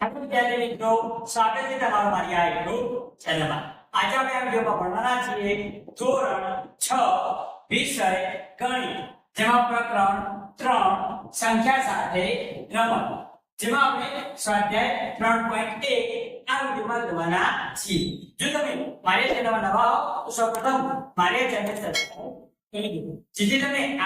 વિદ્યાર્થી મિત્રો સ્વાગત છે તમારું મારી આ યુટ્યુબ આજે આપણે આ વિડીયોમાં ભણવાના છીએ ધોરણ છ, વિષય ગણિત. જેમાં પ્રકરણ ત્રણ સંખ્યા સાથે રમત. જેમાં આપણે સ્વાધ્યાય ત્રણ પોઈન્ટ એક આ વિડીયોમાં જોવાના છીએ. જો તમે મારી ચેનલમાં નવા હો, તો સૌપ્રથમ મારી ચેનલ સબસ્ક્રાઇબ જેથી તમને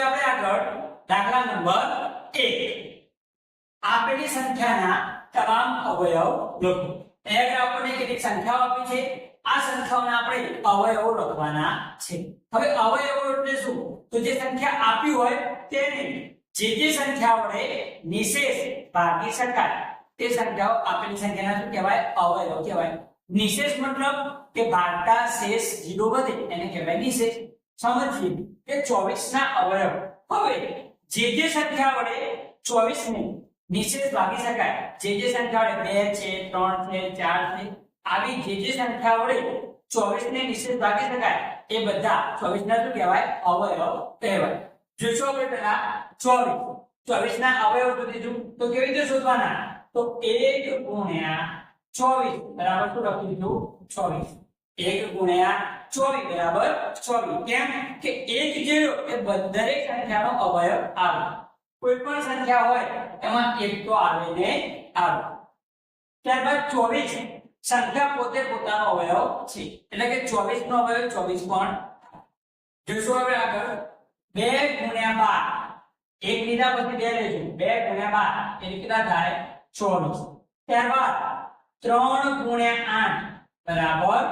આપણે આગળ દાખલા નંબર એક. આપેલી સંખ્યાના તમામ અવયવ લખો. અહીંયા આપણને કેટલીક સંખ્યાઓ આપી છે. આ સંખ્યાઓના આપણે અવયવો લખવાના છે. હવે અવયવો એટલે શું? તો જે સંખ્યા આપી હોય તેને જે જે સંખ્યા વડે નિશેષ ભાગી શકાય. તે સંખ્યાઓ આપેલી સંખ્યાના શું કહેવાય? અવયવ કહેવાય. નિશેષ મતલબ કે ભાગતા શેષ જીરો વધે, એને કહેવાય નિશેષ. સમજીએ કે 24 ના અવયવ. હવે જે જે સંખ્યા વડે 24 ને નિશેષ ભાગી શકાય, જે જે સંખ્યા વડે 2 છે 3 છે 4 છે, આવી જે જે સંખ્યા વડે 24 ને નિશેષ ભાગી શકાય એ બધા 24 ના શું કહેવાય? અવયવ કહેવાય. જોઈશું આપણે પહેલા 24 24 ના અવયવ શોધીશું તો કેવી રીતે શોધવાના? તો 1 ગુણ્યા 24 બરાબર શું લખીશું 24 એક ગુણ્યા 24 બરાબર 24 કેમ? કે એક જેરો એ દરેક સંખ્યાનો અવયવ આવે. કોઈ પણ સંખ્યા હોય, એમાં એક તો આવે ને આવે. ત્યારબાદ 24 સંખ્યા પોતે પોતાનો અવયવ છે. એટલે કે 24 નો અવયવ 24 પણ. જોઈશું હવે આગળ. 2 ગુણ્યા 12 એક લીધા પછી બે લેજો. 2 ગુણ્યા 12 એટલે કેટલા થાય? 24 ત્યારબાદ 3 ગુણ્યા 8 બરાબર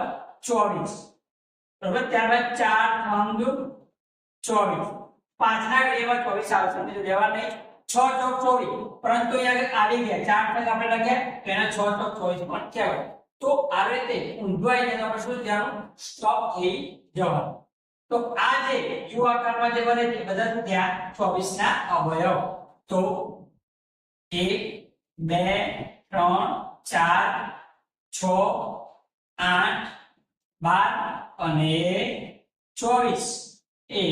24 બરાબર? ત્યારબાદ 4 3 24 પાંચના ઘડીમાં 24 આવશે એટલે લેવા નહીં. 6 ચોક 24 પરંતુ અહીંયા આવી ગયા. 4 તક આપણે લખ્યા. તો એના 6 ચોક 24 પણ કહેવાય. તો આ રીતે ઊંધવાઈ આવી જાય તો આપણે શું ધ્યાન સ્ટોપ થઈ જવાનું. તો આ જે યુ આકારમાં જે બને છે બધા થયા? 24 ના અવયવ. તો 1 2 3 4 6 8 12 અને 24 એ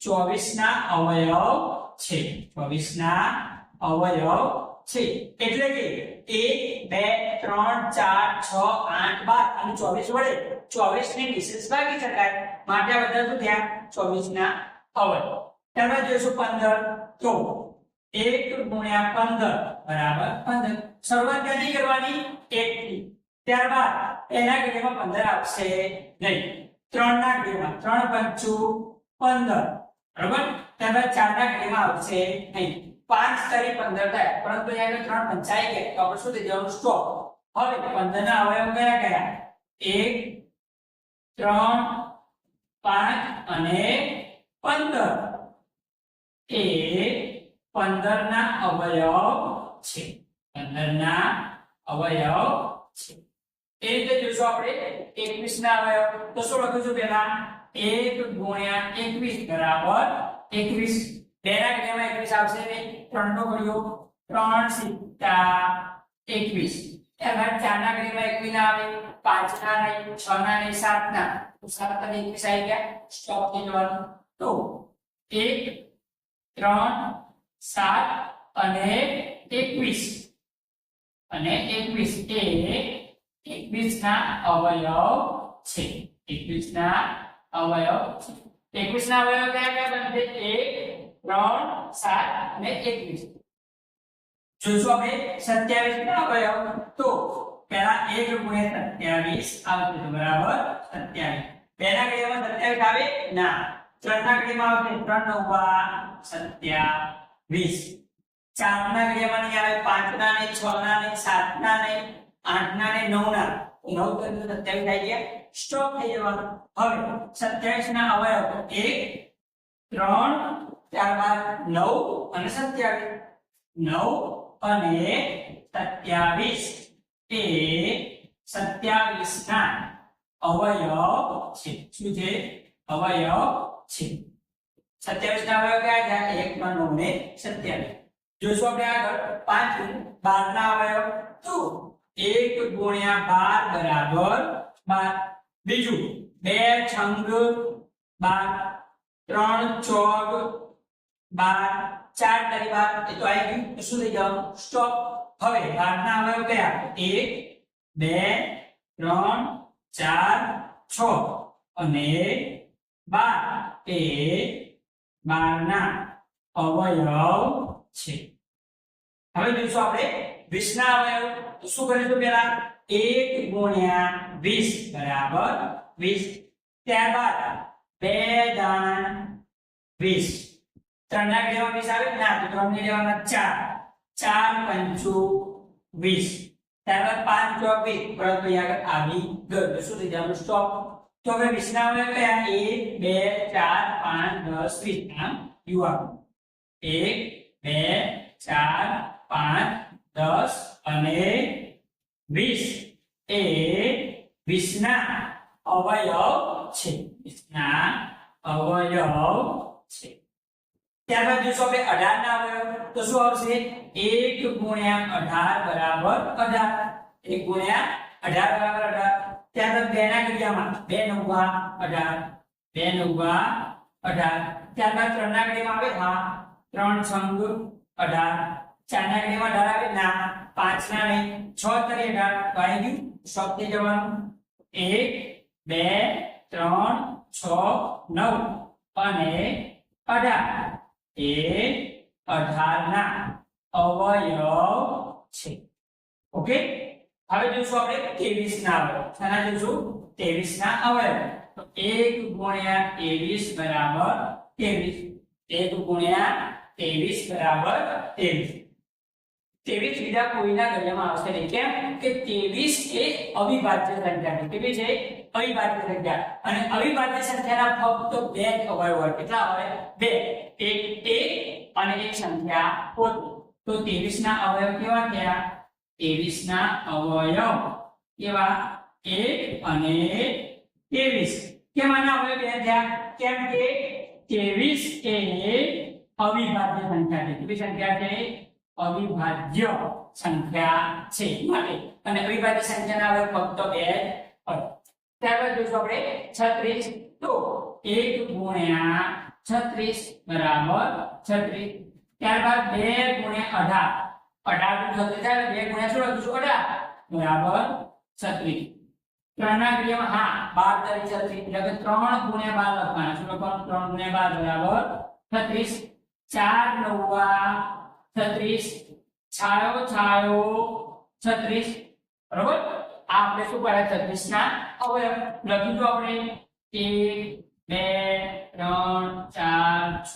24 ના અવયવ છે. 24 ના અવયવ છે. એટલે કે 1 2 3 4 6 8 12 અને 24 વડે 24 ને નિશેષ ભાગી શકાય. માટે આ બધા શું થયા 24 ના અવયવ. ત્યારબાદ જોઈશું 15 તો 1 ગુણ્યા 15 બરાબર 15 શરૂઆત ક્યાંથી કરવાની? 1 થી ત્યારબાદ એના ઘડીમાં 15 આવશે નહીં. 3 ના ઘડીમાં 3 પંચું 15 બરાબર? ત્યારબાદ 4 ના ઘડીમાં આવશે નહીં. 5 તારી 15 થાય. પરંતુ અહીંયા ત્રણ 3 પંચાઈ ગયા તો આપણે શું થઈ જવાનું? સ્ટોપ હવે 15 ના અવયવ કયા કયા? 1 3 5 અને 15 એ 15 ના અવયવ છે. 15 ના અવયવ છે. એ રીતે જોઈશું આપણે. 21 ના અવયવ. તો શું લખીશું પહેલા? 1 ગુણ્યા 21 બરાબર 21 બે ના એકવીસ 21 આવશે 3 નો કર્યો 3 સિત્તા 21 ત્યારબાદ 4 ના ઘડિયામાં 21 ના આવે? 5 ના નહીં 6 ના નહીં 7 ના. તો 7 અને 21 આવી ગયા. સ્ટોપ થઈ જવાનું. તો 1 3 7 અને 21 અને 21 એ 21 ના અવયવ છે. 21 ના અવયવ છે. 21 ના અવયવ કયા કયા બનશે? 1 3 7 અને 21 જોઈશું આપણે 27 ના અવયવ તો પેલા એક ગુણ્યા 27 આવશે બરાબર 27 બે ઘડિયામાં 27 આવે? ના. ત્રણ ના ઘડિયામાં આવશે? ત્રણ નવા 27 ચાર ના ઘડિયામાં નહીં આવે? પાંચના નહીં, છ ના નહીં, સાત ના નહીં, આઠ ના નહીં, નવ ના. નવ તો સત્યાવીસ થઈ ગયા. સ્ટોપ થઈ જવાનું. હવે સત્યાવીસ ના અવયવ એક, ત્રણ ત્યારબાદ નવ અને સત્યાવીસ. નવ અને સત્યાવીસ એ સત્યાવીસ ના અવયવ છે. શું છે? અવયવ છે. સત્યાવીસ ના અવયવ કયા થયા એક માં નવ ને સત્યાવીસ. જોઈશું આપણે આગળ. પાંચ બાર ના અવયવ. તો એક ગુણ્યા બાર બરાબર બાર. બીજું બે છંગ બાર. ત્રણ ચોગ બાર, ચાર તારી બાર એ તો આવી ગયું. તો શું થઈ જવાનું? સ્ટોપ હવે બારના અવયવ કયા? એક, બે, ત્રણ, ચાર, છ. અને બાર. એ બારના અવયવ છે. હવે જોઈશું આપણે વીસ ના અવયવ. તો શું કરીશું પેલા એક ગુણ્યા વીસ બરાબર વીસ. ત્યારબાદ બે દાન વીસ. ત્રણ ના લેવા વીસ આવે? ના, તો ત્રણ ને લેવાના ચાર. ચાર પંચુ વીસ. ત્યારબાદ પાંચ ચોક વીસ પરંતુ આગળ આવી ગયું. તો શું થઈ જવાનું સ્ટોપ તો હવે વીસ ના અવયવ કયા? એક, બે, ચાર, પાંચ, દસ, વીસ. આમ યુ આપો. એક, બે, ચાર, પાંચ, દસ અને વીસ. એ વીસના અવયવ છે. વીસના અવયવ છે. ત્યારબાદ જોઈશું આપણે અઢાર ના અવયવ તો શું આવશે? એક ગુણ્યા અઢાર બરાબર અઢાર. એક ગુણ્યા અઢાર બરાબર અઢાર. ત્યારબાદ બે ના ઘડિયામાં, બે નવ્વા અઢાર, બે નવ્વા અઢાર. ત્યારબાદ ત્રણ ના ઘડિયામાં આવે હા, ત્રણ છંગ અઢાર. ચાર ના ઘડિયામાં આવે ના, પાંચ ના નહીં. છ તરી જવાનું. એક, બે, ત્રણ, છ, નવ અને અઢાર. એ અઢારના અવયવ છે. ઓકે? હવે જોઈશું આપણે ત્રેવીસ ના અવયવ. શાના જોઈશું ત્રેવીસ ના અવયવ. તો એક ગુણ્યા ત્રેવીસ બરાબર ત્રેવીસ. એક ગુણ્યા ત્રેવીસ બરાબર ત્રેવીસ. ત્રેવીસ બીજા કોઈના ગણ્યમાં આવશે નહીં. કેમ? કે ત્રેવીસ એ અવિભાજ્ય સંખ્યા છે કેવી છે? અવિભાજ્ય સંખ્યા. અને અવિભાજ્ય સંખ્યાના ફક્ત બે અવયવ હોય. કેટલા હોય? બે. એક એક અને એક સંખ્યા પોતે. તો ત્રેવીસ ના અવયવ કેવા થયા? ત્રેવીસ ના અવયવ કેવા? 1 અને ત્રેવીસ. કેમ અવયવ બે થયા? કેમ કે ત્રેવીસ એ અવિભાજ્ય સંખ્યા છે. કેવી સંખ્યા છે? અવિભાજ્ય સંખ્યા છે. માટે. અને અવિભાજ્ય સંખ્યાના અવયવ ફક્ત બે હોય. ત્યારબાદ જોશું આપણે છત્રીસ તો એક ગુણ્યા છત્રીસ બરાબર છત્રીસ. ત્યારબાદ બે ગુણ્યા અઢાર. અઢાર છત્રીસ બે ગુણ્યા શું લખીશું અઢાર? બરાબર છત્રીસ. ત્રણ ના ક્રિયામાં, હા, બાર તરી છત્રીસ, એટલે કે ત્રણ ગુણ્યા બાર લખવાનું. ત્રણ ગુણ્યા બાર, બરાબર છત્રીસ. ચાર નવા છત્રીસ. છાયો છાયો, છત્રીસ. બરોબર? આ આપણે શું કરે છત્રીસના અવયવ લખીશું આપણે. એક, બે, ત્રણ, ચાર, છ.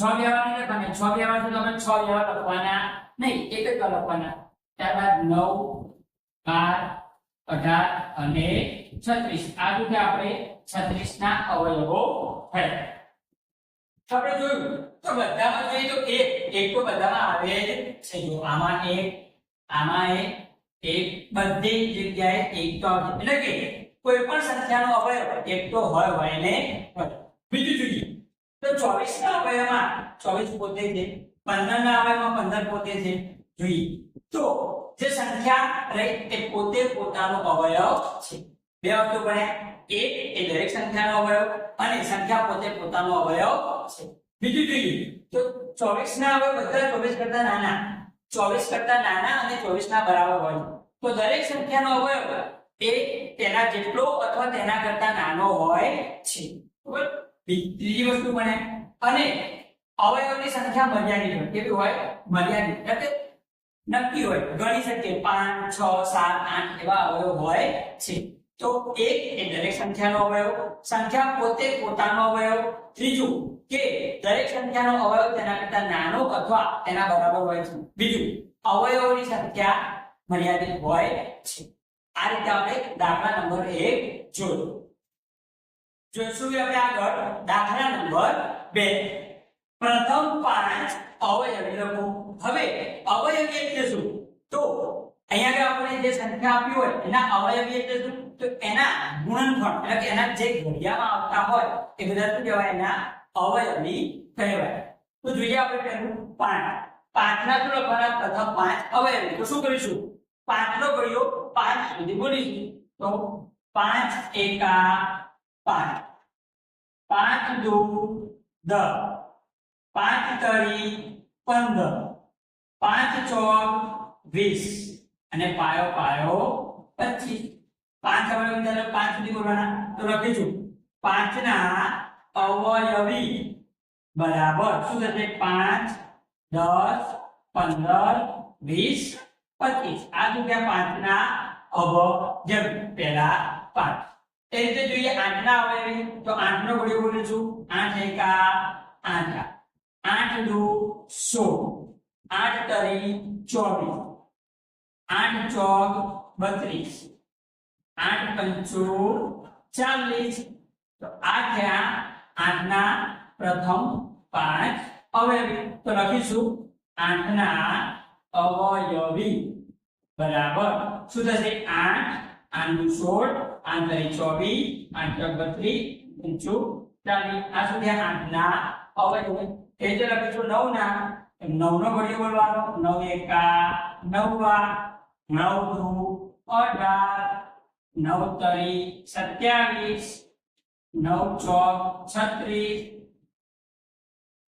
છ વ્યવહાર લખવાના છ વ્યવહાર તો તમે છ વ્યવહાર લખવાના. નહીં, એક જ લખવાના. ત્યારબાદ નવ, બાર, અઢાર અને છત્રીસ. આ રીતે આપણે છત્રીસ ના અવયવો થયા આપણે જોયું. તો બધામાં જોઈએ તો એક એક તો બધામાં આવે છે. જો આમાં એક આમાં એક એક બધી જગ્યાએ એક તો આવે છે. એટલે કે કોઈ પણ સંખ્યાનો અવયવ એક તો હોય હોય ને બીજું જોઈએ. તો 24 ના અવયવમાં 24 પોતે છે 15 ના અવયવમાં 15 પોતે છે. જોઈએ. તો જે સંખ્યા રહી તે પોતે પોતાનો અવયવ છે. બે વસ્તુ ભણ્યા. એક એ દરેક સંખ્યાનો અવયવ અને સંખ્યા પોતે પોતાનો અવયવ છે. બીજું જોઈએ. તો 24 ના અવયવ બધા 24 કરતા નાના. 24 કરતા નાના અને 24 ના બરાબર હોય. તો દરેક સંખ્યાનો અવયવ એ તેના જેટલો અથવા તેના કરતા નાનો હોય છે. બરાબર? બી- ત્રીજી વસ્તુ બને અને અવયવની સંખ્યા મર્યાદિત હોય. કેવી હોય? મર્યાદિત. એટલે નક્કી હોય. ગણી શકીએ. પાંચ, છ, સાત, આઠ એવા અવયવ હોય છે. તો એક એ દરેક સંખ્યાનો અવયવ, સંખ્યા પોતે પોતાનો અવયવ. ત્રીજું કે દરેક સંખ્યાનો અવયવ તેના કરતા નાનો અથવા તેના બરાબર હોય છે. બીજું, અવયવોની સંખ્યા મર્યાદિત હોય છે. આ રીતે આપણે દાખલા નંબર એક જોયું. જોઈશું આપણે આગળ દાખલા નંબર બે. પ્રથમ પાંચ અવયવી લખો. હવે અવયવી એટલે શું? તો અહીંયા આપણે જે સંખ્યા આપી હોય, એના અવયવી એટલે શું? તો એના ગુણનફળ, એટલે કે એના જે ઘડિયામાં આવતા હોય, એ બધા શું કહેવાય? એના અવયવી કહેવાય. તો જોઈએ આપણે પહેલું પાંચ. પાંચના શું તથા પાંચ અવયવી તો શું કરીશું? પાંચનો ગયો પાંચ સુધી બોલીશું તો પાંચ એકા પાંચ. પાંચ દુ દ પાંચ તરી પંદર. પાંચ ચોક વીસ. અને પાયો પાયો પચીસ. પાંચ અવયવી ત્યારે પાંચ સુધી બોલવાના તો લખીશું. પાંચના અવયવી. બરાબર. શું થશે? પાંચ દસ, પંદર, વીસ, પચીસ. આ શું પાંચ પાંચના અવયવી પેલા પાંચ. એ રીતે જોઈએ આઠ ના અવયવી તો આઠ નો આઠનો બોલું છું. આઠ એકા આઠ. આઠ દુ સોળ. આઠ તરી ચોવીસ. આઠ ચોક બત્રીસ. આઠ પંચો ચાલીસ. તો આ થયા આઠના પ્રથમ પાંચ અવયવી તો લખીશું આઠના અવયવી. બરાબર? શું થશે? આઠ આઠ સોળ, આઠ તરી ચોવીસ, આઠ બત્રીસ પંચો ચાલીસ. આ શું થયા? આઠના અવયવ. એ જે લખીશું નવ ના નવ નો ઘડિયો બોલવાનો. નવ એકા નવવા નવ દુ, અઢાર, નવ તરી સત્યાવીસ, નવ ચોક, છત્રીસ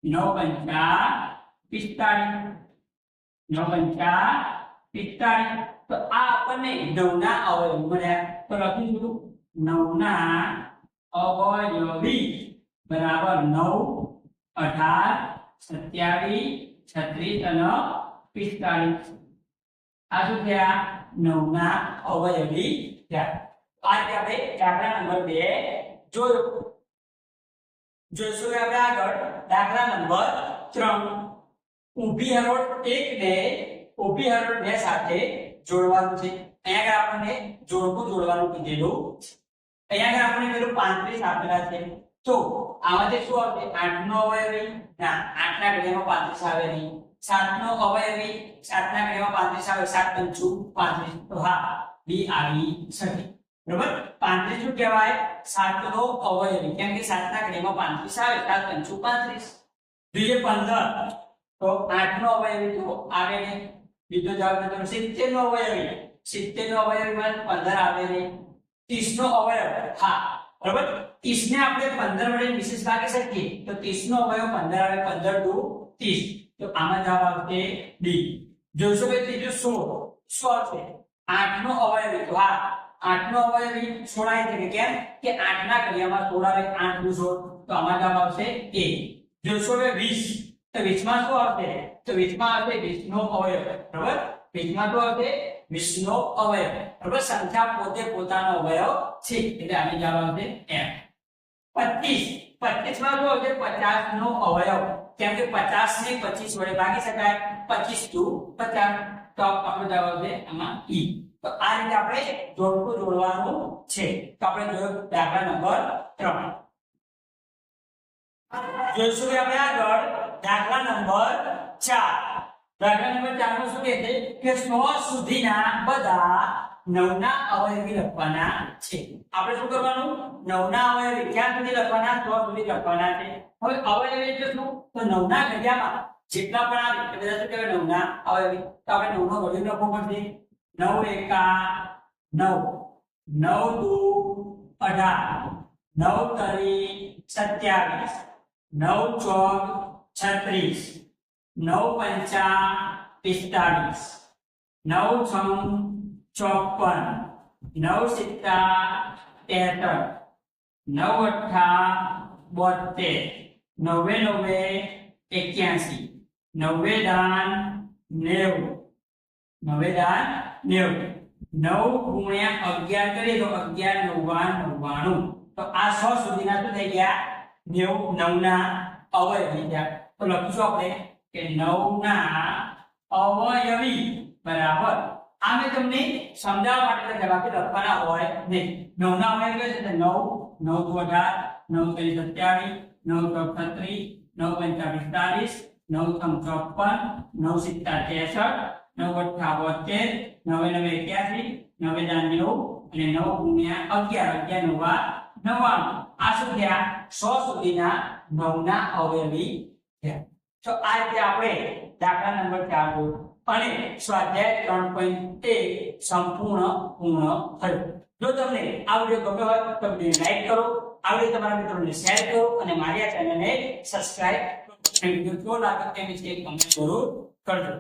નવ પંચા પિસ્તાળીસ. નવ પંચા પિસ્તાળીસ. તો આ આપણને નવના અવયવ મળ્યા. તો લખીશું નવના અવયવી. બરાબર નવ, અઢાર, સત્યાવીસ, છત્રીસ અને પિસ્તાળીસ. આ શું થયા? નવના અવયવી થયા. આ રીતે આપણે દાખલા નંબર બે જોયો. જોઈશું આપણે આગળ. દાખલા નંબર ત્રણ. ઊભી હરોળ એક ને ઊભી હરોળ બે સાથે જોડવાનું છે. અહીંયા આગળ આપણને જોડકું જોડવાનું કીધેલું. અહીંયા આગળ આપણે પેલું પાંત્રીસ આપેલા છે. તો આમાંથી શું આવશે? આઠ નો અવયવી ના 8 ના ઘડિયામાં પાંત્રીસ આવે નહીં સાત નો અવયવી 7 ના ઘડિયામાં પાંત્રીસ આવે. સાત પંચુ પાંત્રીસ. તો હા, બી આવી શકે. બરોબર? પાંત્રીસ શું કહેવાય? સાત નો અવયવી. કેમ કે સાત ના ઘડિયામાં પાંત્રીસ આવે? સાત પંચુ પાંત્રીસ. બીજે પંદર. તો આઠ નો અવયવી તો આવે નહીં બીજો જવાબ તો સિત્તેર નો અવયવી. સિત્તેર નો અવયવીમાં પંદર આવે નહીં ત્રીસ નો અવયવ. હા. બરોબર? ત્રીસ ને આપણે પંદર વડે વિશેષ ભાગી શકીએ. તો ત્રીસ નો અવયવ પંદર આવે. પંદર ટુ ત્રીસ. તો આમાં જવાબ આવશે ડી. જોશો કે ત્રીજું સોળ. સોળ છે. આઠ નો અવયવી. તો હા. આઠ નો અવયવી સોળ આવી શકે કેમ? કે આઠ ના ઘડિયામાં સોળ આવે આઠ દુ સોળ તો આમાં જવાબ આવશે એ. જોશો કે વીસ, તો વીસમાં શું આવશે? તો વીસમાં આવશે વીસ નો અવયવ. બરોબર? વીસમાં શું આવશે? વીસ નો અવયવ. બરોબર? સંખ્યા પોતે પોતાનો અવયવ છે. એટલે આને જવાબ આવશે એમ. પચીસ. પચીસમાં શું આવશે? પચાસ નો અવયવ. કેમ કે પચાસ ને પચીસ વડે ભાગી શકાય. પચીસ ટુ પચાસ. તો આપણો જવાબ આવશે આમાં ઈ. તો આ રીતે આપણે જોડકું જોડવાનું છે. તો આપણે જોયું દાખલા નંબર ત્રણ. જોઈશું આપણે આગળ દાખલા નંબર ચાર. દાખલા નંબર ચારનું શું કહે કે સો સુધીના બધા નવના અવયવી લખવાના છે. આપણે શું કરવાનું? નવના અવયવી ક્યાં સુધી લખવાના? સો સુધી લખવાના છે. હવે અવયવી એટલે શું? તો નવના ઘડિયામાં જેટલા પણ આવે, એ બધા શું કહેવાય? નવના અવયવી. તો આપણે નવનો ઘડિયો લખવો પડશે. નવ એકા નવ. નવ દુ અઢાર. નવ તરી સત્યાવીસ. નવ ચોક છત્રીસ. નવ પંચા પિસ્તાળીસ. નવ છ ચોપન. નવ સિત્તા તેતર નવ અઠા બોતેર નવે નવે એક્યાસી. નવે દાન નેવું. નવે દાન નેવું નવ ગુણ્યા અગિયાર કરીએ અગિયાર નવ્વા નવ્વાણું. તો આ સો સુધીના શું થઈ ગયા? નેવું, નવના અવયવી ગયા. તો લખીશું કે નવના અવયવી. બરાબર. આ મેં તમને સમજાવવા માટે જવાબ લખવાના હોય નહીં. નવના અવયવ કયો છે? નવ નવ દુ અઢાર, નવ તરી સત્યાવીસ, નવ ચોક છત્રીસ, નવ પંચા પિસ્તાલીસ નવ ત્રણ ચોપન નવ સિત્તા ત્રેસઠ નવ બોતેર નવે નવે એક્યાસી, નવે દાન અને નવ ગુણ્યા અગિયાર અગિયાર નવા નવ્વાણું. આ થયા? સો સુધીના નવના અવયવી થયા. તો આ રીતે આપણે દાખલા નંબર ચાર અને સ્વાધ્યાય ત્રણ પોઈન્ટ એક સંપૂર્ણ પૂર્ણ થયો. જો તમને આ વીડિયો ગમ્યો હોય તો વીડિયો લાઈક કરો. આ વીડિયો તમારા મિત્રોને શેર કરો અને મારી આ ચેનલને સબસ્ક્રાઇબ કરો. વીડિયો કેવો લાગે તે વિશે કમેન્ટ જરૂર કરજો.